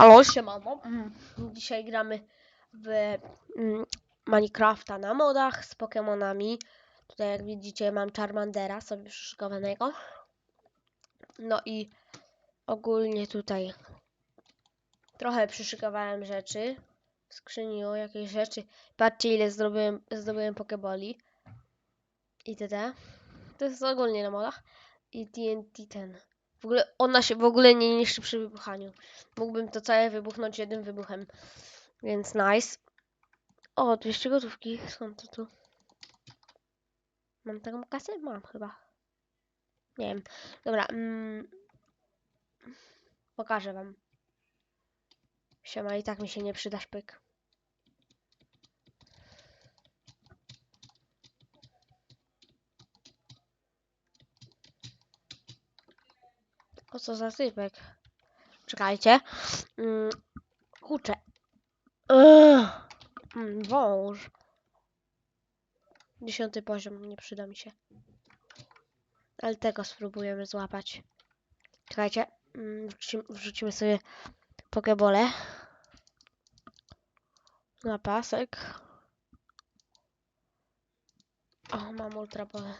Halo, siemano. Mm, Dzisiaj gramy w mm, Minecrafta na modach z Pokemonami. Tutaj jak widzicie mam Charmandera sobie przyszykowanego. No i ogólnie tutaj trochę przyszykowałem rzeczy. W skrzyni o jakieś rzeczy. Patrzcie ile zdobyłem, zdobyłem Pokeboli. I td. To jest ogólnie na modach. I TNT ten. W ogóle ona się w ogóle nie niszczy przy wybuchaniu. Mógłbym to całe wybuchnąć jednym wybuchem. Więc nice. O, 200 gotówki. Skąd to tu? Mam taką kasę? Mam chyba. Nie wiem. Dobra. Mm, pokażę wam. Siema, i tak mi się nie przyda szpyk. O co za typek? Czekajcie. Mm, kurczę. Mm, wąż. Dziesiąty poziom, nie przyda mi się. Ale tego spróbujemy złapać. Czekajcie. Mm, wrzucimy, wrzucimy sobie pokebole. Na pasek. O, mam ultra pole.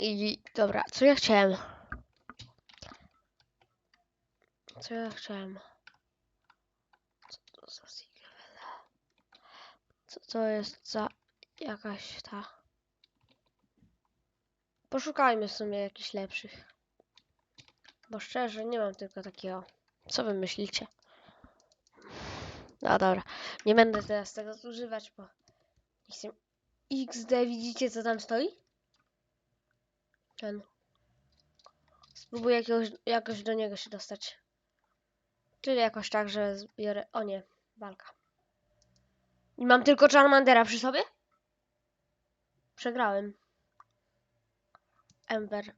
I dobra, co ja chciałem? Co ja chciałem? Co to za Sigewela? Co to jest za jakaś ta? Poszukajmy sobie jakichś lepszych. Bo szczerze, nie mam tylko takiego. Co wy myślicie? No dobra, nie będę teraz tego zużywać, bo. XD, widzicie co tam stoi? Ten. Spróbuję jakiegoś, jakoś do niego się dostać. Czyli jakoś tak, że zbiorę... O nie, walka. I mam tylko Charmandera przy sobie? Przegrałem. Ember.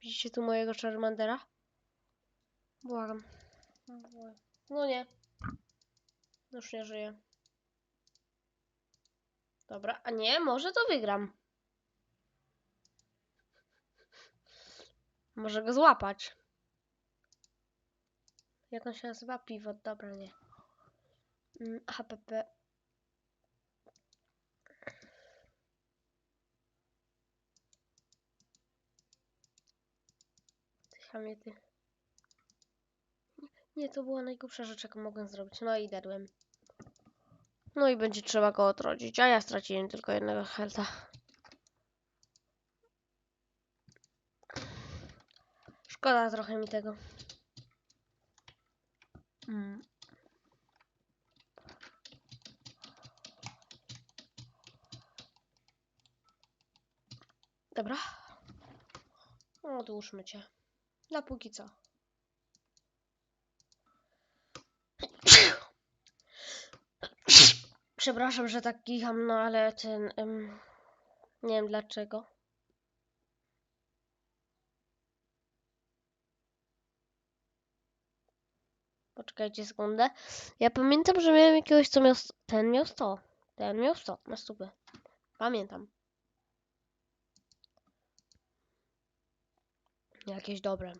Widzicie tu mojego Charmandera? Błagam. No nie. Już nie żyje. Dobra, a nie, może to wygram. Może go złapać. Jak on się nazywa? Pivot, dobra, nie. Mm, HPP. Ty ty. Nie, to była najgłupsza rzecz, jaką mogłem zrobić. No i dadłem. No i będzie trzeba go odrodzić, a ja straciłem tylko jednego helta. Szkoda trochę mi tego. Mm. Dobra. No, Odłóżmy cię. Na póki co. Przepraszam, że tak kicham, no ale ten... em, nie wiem dlaczego. Poczekajcie sekundę. Ja pamiętam, że miałem jakiegoś, co miał... Ten miał 100. Ten miał 100 na stupę. Pamiętam. Jakieś dobre.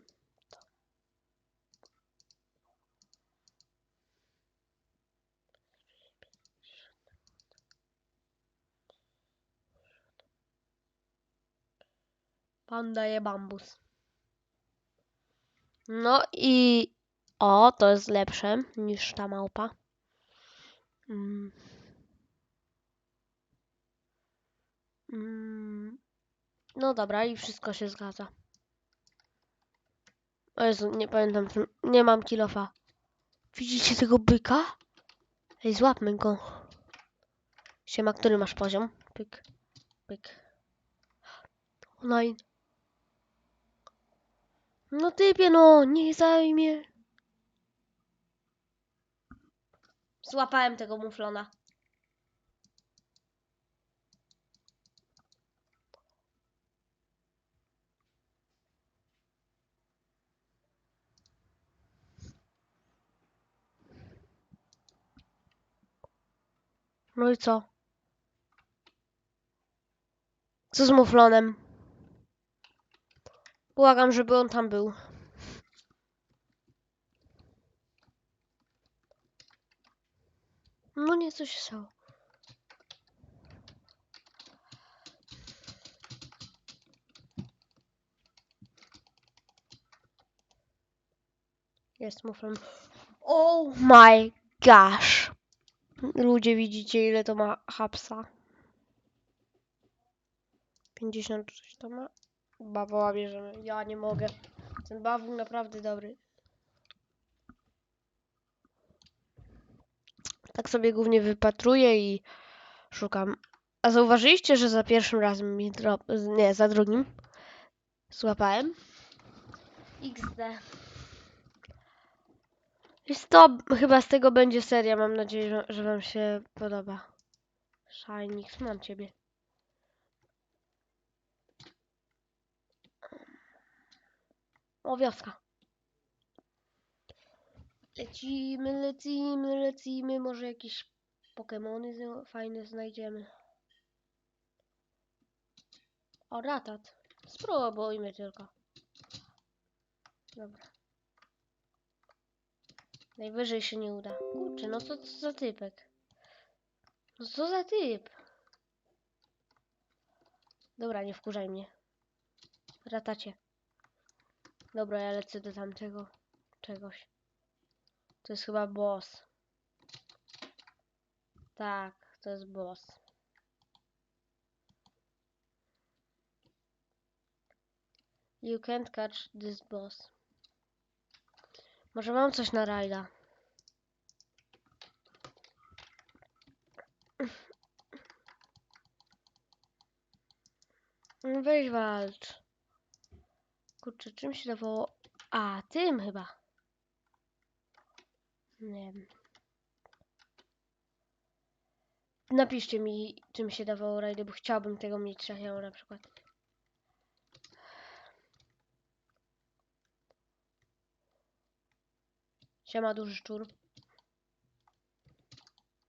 Pan daje bambus. No i... O, to jest lepsze niż ta małpa. Mm. Mm. No dobra, i wszystko się zgadza. O Jezu, nie pamiętam, nie mam kilofa. Widzicie tego byka? Ej, złapmy go. Siema, który masz poziom? Pyk, pyk. Online. No typie, no, niech zajmie. Złapałem tego muflona. No i co? Co z muflonem? Błagam, żeby on tam był. No nie, co się stało? Jest muflon. Oh my gosh. Ludzie, widzicie ile to ma hapsa? 50 czy coś to ma? Bawoła bierzemy. Ja nie mogę. Ten bawu naprawdę dobry. Tak sobie głównie wypatruję i szukam. A zauważyliście, że za pierwszym razem mi drop... Nie, za drugim złapałem? XD. Jest to, chyba z tego będzie seria. Mam nadzieję, że, że wam się podoba. Shiny, mam ciebie. O, wioska. Lecimy, lecimy, lecimy. Może jakieś Pokemony fajne znajdziemy. O, ratat. Spróbujmy tylko. Dobra. Najwyżej się nie uda. Kurczę, no co to za typek? No co za typ? Dobra, nie wkurzaj mnie. Ratacie. Dobra, ja lecę do tamtego czegoś. To jest chyba boss. Tak, to jest boss. You can't catch this boss. Może mam coś na rajda. Weź walcz. Kurczę, czym się dawało? A, tym chyba. Nie wiem. Napiszcie mi, czym się dawało rajdy, bo chciałbym tego mieć trafiało na przykład. Siema, duży szczur.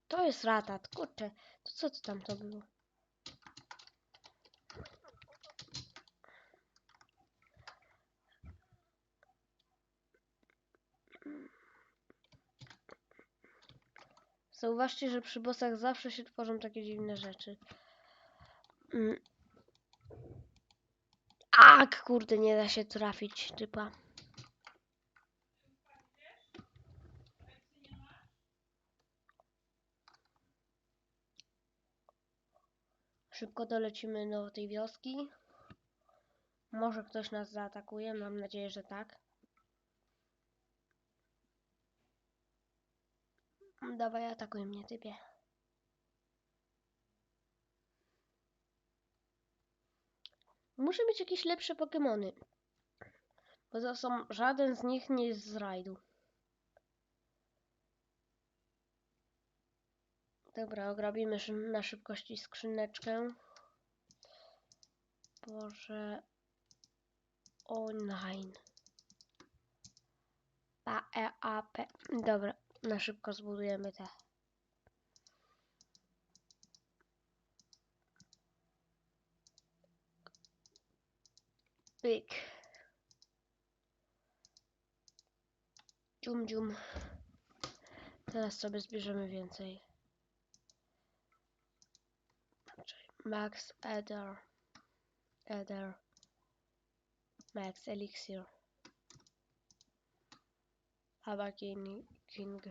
To jest ratat, kurczę. To co to tam to było? Zauważcie, że przy bossach zawsze się tworzą takie dziwne rzeczy. Mm. Ak, kurde, nie da się trafić typa. Szybko dolecimy do tej wioski. Może ktoś nas zaatakuje, mam nadzieję, że tak. Dawaj, atakuj mnie, typie. Muszę mieć jakieś lepsze Pokemony. Bo to są, żaden z nich nie jest z rajdu. Dobra, ograbimy na szybkości skrzyneczkę. Boże. Online. Pa, e, a, p. Dobra, na szybko zbudujemy te. Pyk. Dzium, dzium. Teraz sobie zbierzemy więcej. Max Eder. Eder. Max Elixir. Aba King. King.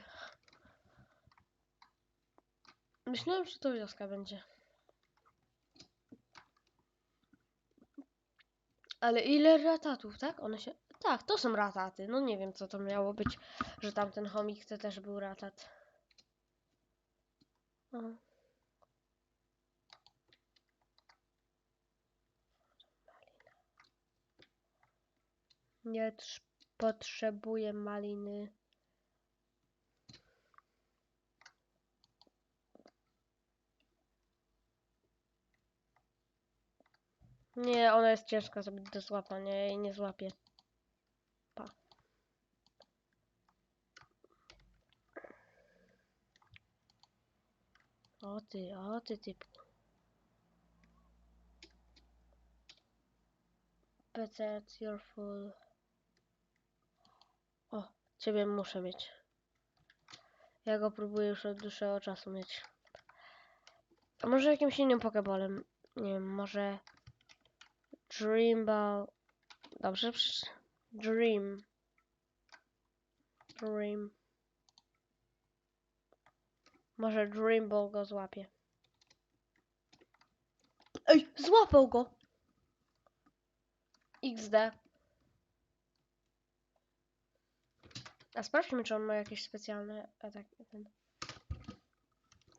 Myślałem, że to wioska będzie. Ale ile ratatów, tak? One się... Tak, to są rataty. No nie wiem, co to miało być, że tamten chomik to też był ratat. O. Nie trz- potrzebuję maliny. Nie, ona jest ciężka sobie do złapania, ja nie złapię. Pa. O ty, o ty typu. PC, you're full. Ciebie muszę mieć. Ja go próbuję już od dłuższego czasu mieć. A może jakimś innym Pokebolem? Nie wiem, może... Dream Ball... Dobrze, Dream. Dream. Może Dream Ball go złapie. Ej, złapał go! XD. A sprawdźmy, czy on ma jakieś specjalne ataki.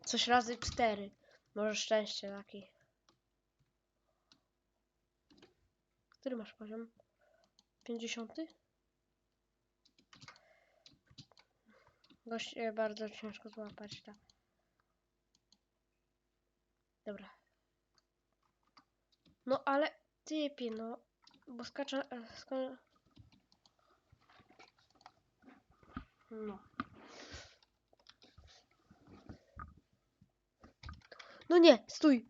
Coś razy cztery. Może szczęście taki. Który masz poziom? 50? Gość e, bardzo ciężko złapać, tak. Dobra. No ale typie, no. Bo skacza... e, Ska... No. No nie, stój.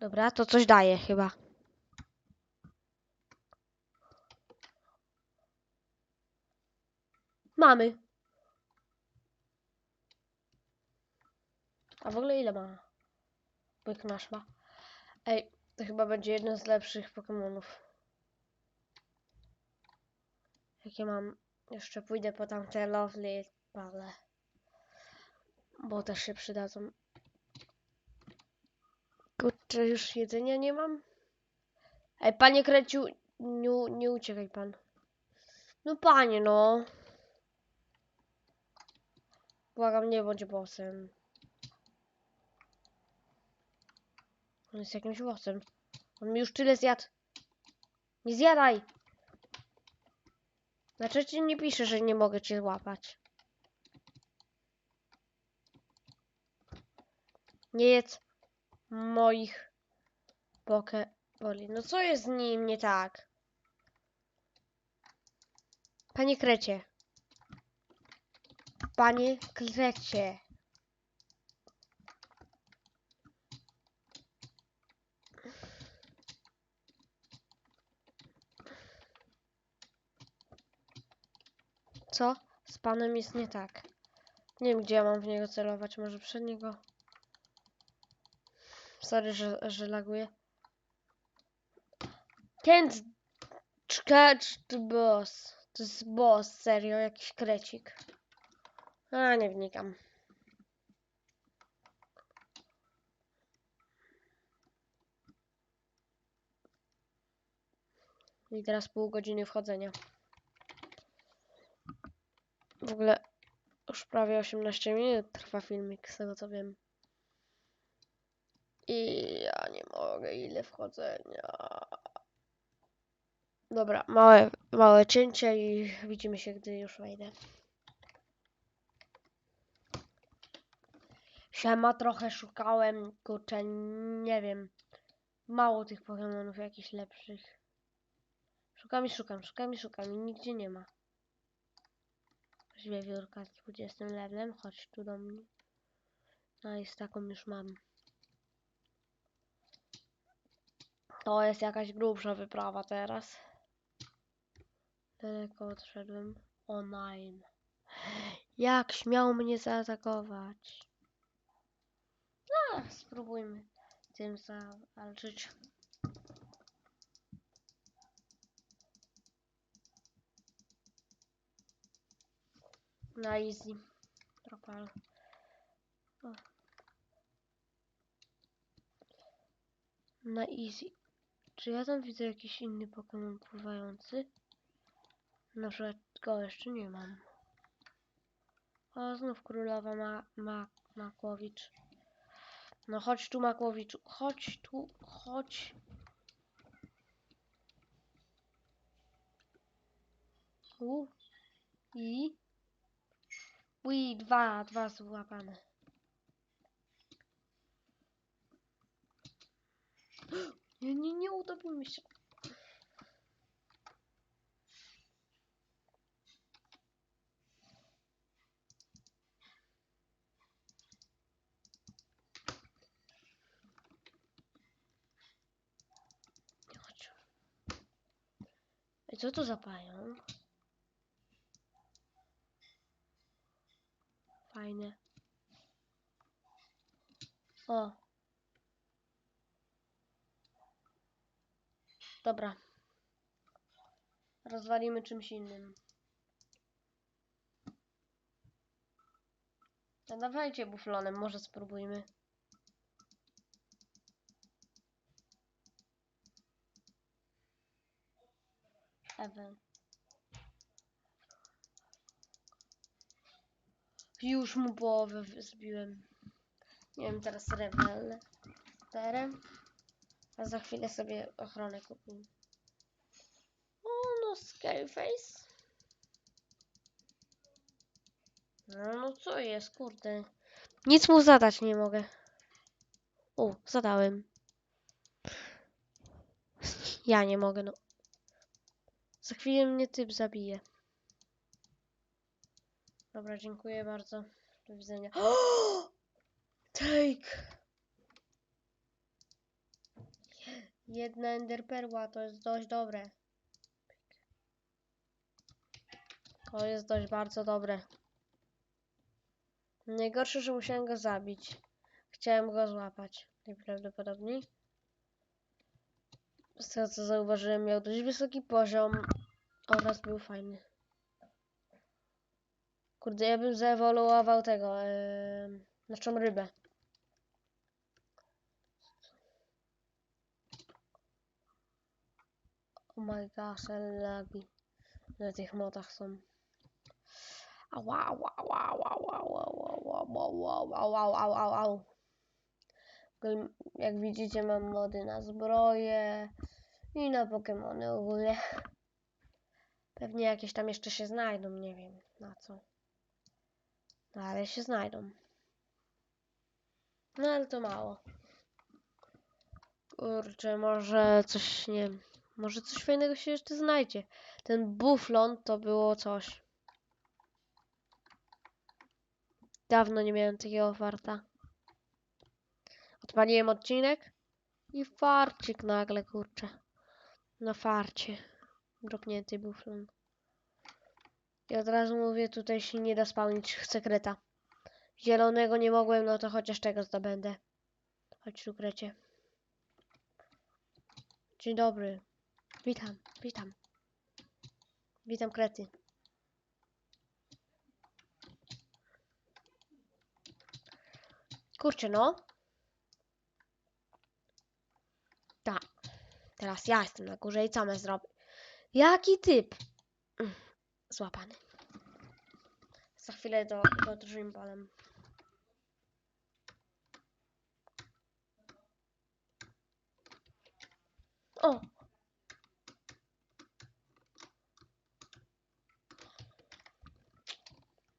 Dobra, to coś daje chyba. Mamy. A w ogóle ile ma? Byk nasz ma. Ej, to chyba będzie jeden z lepszych Pokemonów. Jakie mam. Jeszcze pójdę po tamte Lovely Pale. Bo też się przydadzą. Kurczę, już jedzenia nie mam? Ej, panie Kreciu, nie, nie uciekaj pan. No panie, no. Błagam, nie bądź bossem. On jest jakimś bossem. On mi już tyle zjadł. Nie zjadaj! Znaczy ci nie pisze, że nie mogę cię złapać. Nie jedz moich pokeboli. No co jest z nim nie tak? Panie Krecie. Panie Krecie. Co? Z panem jest nie tak. Nie wiem, gdzie ja mam w niego celować. Może przed niego? Sorry, że, że laguję. Can't catch the boss. To jest boss, serio, jakiś krecik. A, nie wnikam. I teraz pół godziny wchodzenia. W ogóle już prawie 18 minut trwa filmik, z tego co wiem. I ja nie mogę, ile wchodzenia. Dobra, małe, małe cięcie i widzimy się, gdy już wejdę. Siema, trochę szukałem, kurczę, nie wiem. Mało tych Pokemonów jakichś lepszych. Szukam i szukam, szukam i szukam i nigdzie nie ma. Wiewiórka z 20 levelem, chodź tu do mnie. No i z taką już mam. To jest jakaś grubsza wyprawa teraz. Daleko odszedłem. O nine. Jak śmiał mnie zaatakować? No, spróbujmy tym zawalczyć. Na easy. Propal. O. Na easy. Czy ja tam widzę jakiś inny Pokémon pływający? Na przykład go jeszcze nie mam. O, znów królowa ma, ma, Makłowicz. No chodź tu Makłowiczu, chodź tu, chodź. U. I. Ui, dwa, dwa złapane. Nie, nie, nie udawimy się. I co to za pająk? Dobra. Rozwalimy czymś innym. No dawajcie buflonem, może spróbujmy. Ewen. Już mu połowę zbiłem. Nie wiem, teraz rewel. Terem. A za chwilę sobie ochronę kupimy. O, no Scareface. No, no co jest, kurde. Nic mu zadać nie mogę. O, zadałem. Ja nie mogę, no. Za chwilę mnie typ zabije. Dobra, dziękuję bardzo. Do widzenia. Take! Jedna enderperła, to jest dość dobre. To jest dość bardzo dobre. Najgorsze, że musiałem go zabić. Chciałem go złapać. Najprawdopodobniej. Z tego co zauważyłem, miał dość wysoki poziom oraz był fajny. Kurde, ja bym zaewoluował tego, yy, naszą rybę. Oh my gosh, ale lagi na tych modach są. Ała, ała, ała, ała, ała, ała, ała, ała, ała, ała, ała, Jak widzicie mam mody na zbroje i na Pokemony ogólnie. Pewnie jakieś tam jeszcze się znajdą, nie wiem na co. No ale się znajdą. No ale to mało. Kurczę, może coś, nie wiem, może coś fajnego się jeszcze znajdzie. Ten buflon to było coś. Dawno nie miałem takiego farta. Odpaliłem odcinek i farcik nagle, kurczę. Na farcie. Dropnięty buflon. I od razu mówię, tutaj się nie da spełnić sekreta. Zielonego nie mogłem, no to chociaż tego zdobędę. Chodź tu. Dzień dobry. Witam, witam. Witam, Krety. Kurczę, no. Tak. Teraz ja jestem na górze i co my zrobię? Jaki typ? Mm, Złapany. Za chwilę do, do Dream Ballem. O!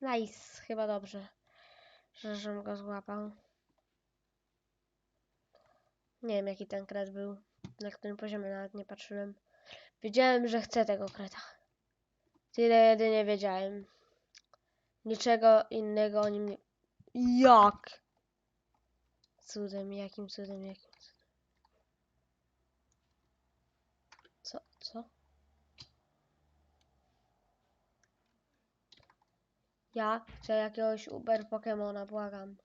Nice, chyba dobrze, że żem go złapał. Nie wiem jaki ten kret był, na którym poziomie nawet nie patrzyłem. Wiedziałem, że chcę tego kreta. Tyle jedynie wiedziałem. Niczego innego o nim nie... Jak? Cudem, jakim cudem, jakim cudem. Co, co? Ja chcę jakiegoś Uber Pokemona, błagam.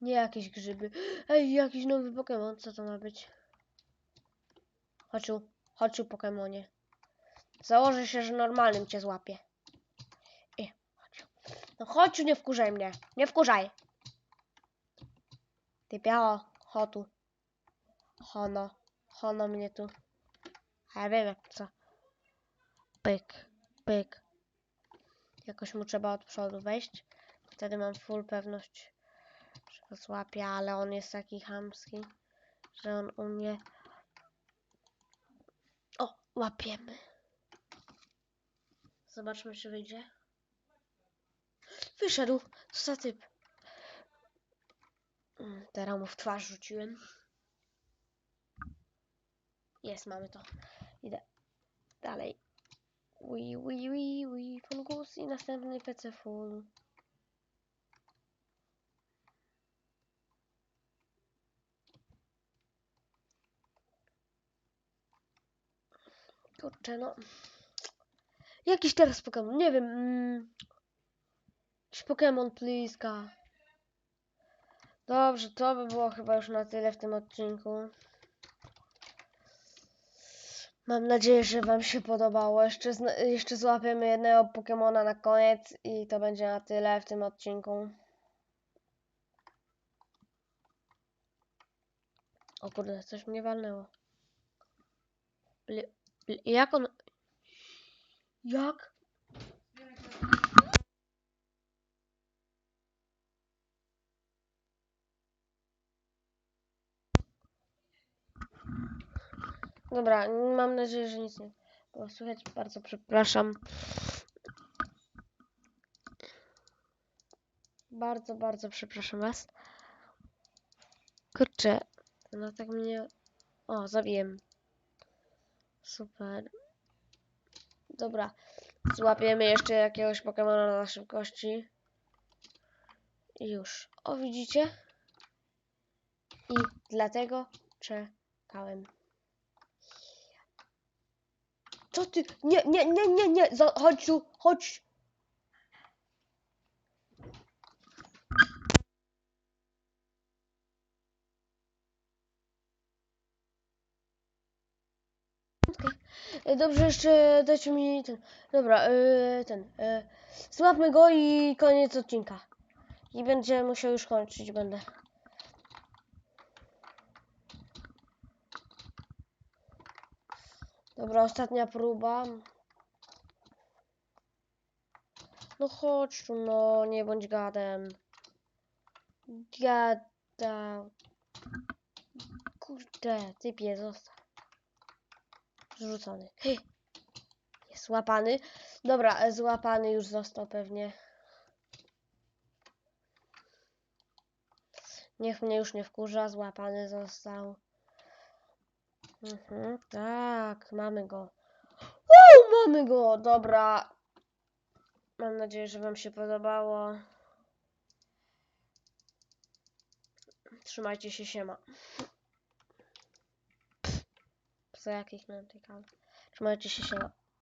Nie jakieś grzyby. Ej, jakiś nowy Pokemon, co to ma być? Chodź tu, chodź tu Pokemonie. Założę się, że normalnym cię złapię. I, chodź. No chodź, tu, nie wkurzaj mnie. Nie wkurzaj. Ty biało, chodź tu. Hono, hono mnie tu. A ja wiem jak co. Pyk, pyk. Jakoś mu trzeba od przodu wejść. Wtedy mam full pewność, że go złapię, ale on jest taki chamski, że on umie... O, łapiemy. Zobaczmy, czy wyjdzie. Wyszedł. Co za typ? Mm, Teraz mu w twarz rzuciłem. Jest, mamy to. Idę dalej. Ui, ui, ui, ui, fungus i następny PC full. Kurczę, no. Jakiś teraz Pokémon, nie wiem. Mm, Pokémon pliska. Dobrze, to by było chyba już na tyle w tym odcinku. Mam nadzieję, że Wam się podobało. Jeszcze, jeszcze złapiemy jednego Pokemona na koniec i to będzie na tyle w tym odcinku. O kurde, coś mnie walnęło. Bli- bli- jak on... Jak? Dobra, mam nadzieję, że nic nie było słychać. Bardzo przepraszam. Bardzo, bardzo przepraszam Was. Kurczę, no tak mnie... O, zabiłem. Super. Dobra, złapiemy jeszcze jakiegoś Pokemona na szybkości. Już. O, widzicie? I dlatego czekałem. Co ty? Nie, nie, nie, nie, nie! Za, chodź tu, chodź! E, Dobrze, jeszcze dajcie mi ten. Dobra, e, ten. Złapmy go i koniec odcinka. I będzie musiał już kończyć, będę. Dobra, ostatnia próba. No chodź tu, no, nie bądź gadem. Gada. Kurde, typie, zostaw. Zrzucony. Hej. Jest złapany. Dobra, złapany już został pewnie. Niech mnie już nie wkurza, złapany został. Mhm, tak, mamy go. Uuu, mamy go, dobra. Mam nadzieję, że Wam się podobało. Trzymajcie się, siema. Co jakich miałem tej kawy. Trzymajcie się, siema.